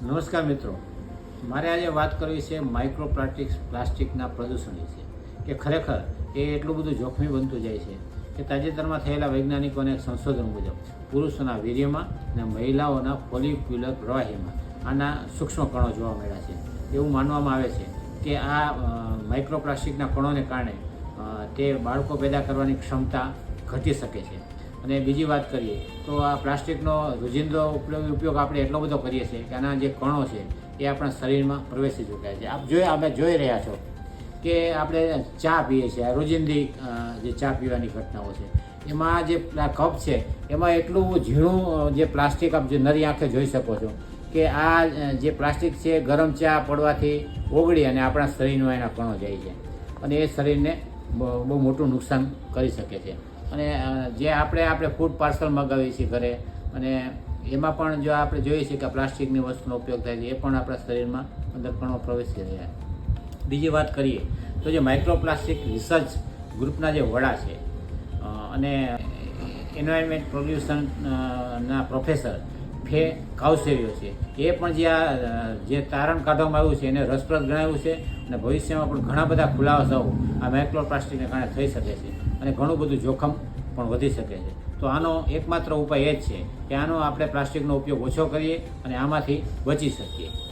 નમસ્કાર મિત્રો. મારે આજે વાત કરવી છે માઇક્રોપ્લાસ્ટિક પ્લાસ્ટિકના પ્રદૂષણ વિશે. કે ખરેખર એ એટલું બધું જોખમી બનતું જાય છે કે તાજેતરમાં થયેલા વૈજ્ઞાનિકોના સંશોધન મુજબ, પુરુષોના વીર્યમાં અને મહિલાઓના ફોલિક્યુલર પ્રવાહીમાં આના સૂક્ષ્મ કણો જોવા મળ્યા છે. એવું માનવામાં આવે છે કે આ માઇક્રોપ્લાસ્ટિકના કણોને કારણે તે બાળકો પેદા કરવાની ક્ષમતા ઘટી શકે છે. અને બીજી વાત કરીએ, તો આ પ્લાસ્ટિકનો રોજિંદો ઉપયોગ ઉપયોગ આપણે એટલો બધો કરીએ છીએ કે આના જે કણો છે, એ આપણા શરીરમાં પ્રવેશી ચૂક્યા છે. આપ જોઈ આપણે જોઈ રહ્યા છો કે આપણે ચા પીએ છીએ રોજિંદી જે ચા પીવાની ઘટનાઓ છે. એમાં જે કપ છે, એમાં એટલું ઝીણું જે પ્લાસ્ટિક આપ જે નરી આંખે જોઈ શકો છો કે આ જે પ્લાસ્ટિક છે, ગરમ ચા પડવાથી ઓગળી અને આપણા શરીરમાં એના કણો જાય છે. અને એ શરીરને બહુ મોટું નુકસાન કરી શકે છે. અને જે આપણે આપણે ફૂડ પાર્સલ મગાવીએ છીએ ઘરે, અને એમાં પણ જો આપણે જોઈએ છીએ કે પ્લાસ્ટિકની વસ્તુનો ઉપયોગ થાય છે, એ પણ આપણા શરીરમાં અંદર પણ પ્રવેશી રહ્યા બીજી વાત કરીએ, તો જે માઇક્રોપ્લાસ્ટિક રિસર્ચ ગ્રુપના જે વડા છે અને એન્વાયરમેન્ટ પોલ્યુશનના પ્રોફેસર ફે કાઉસેરિયો છે. એ પણ જે આ જે તારણ કાઢવામાં આવ્યું છે એને રસપ્રદ ગણાવ્યું છે અને ભવિષ્યમાં પણ ઘણા બધા ખુલાસાઓ આ માઇક્રોપ્લાસ્ટિકને કારણે થઈ શકે છે અને ઘણું બધું જોખમ પણ વધી શકે છે. તો આનો એકમાત્ર ઉપાય એ જ છે કે આનો આપણે પ્લાસ્ટિકનો ઉપયોગ ઓછો કરીએ અને આમાંથી બચી શકીએ.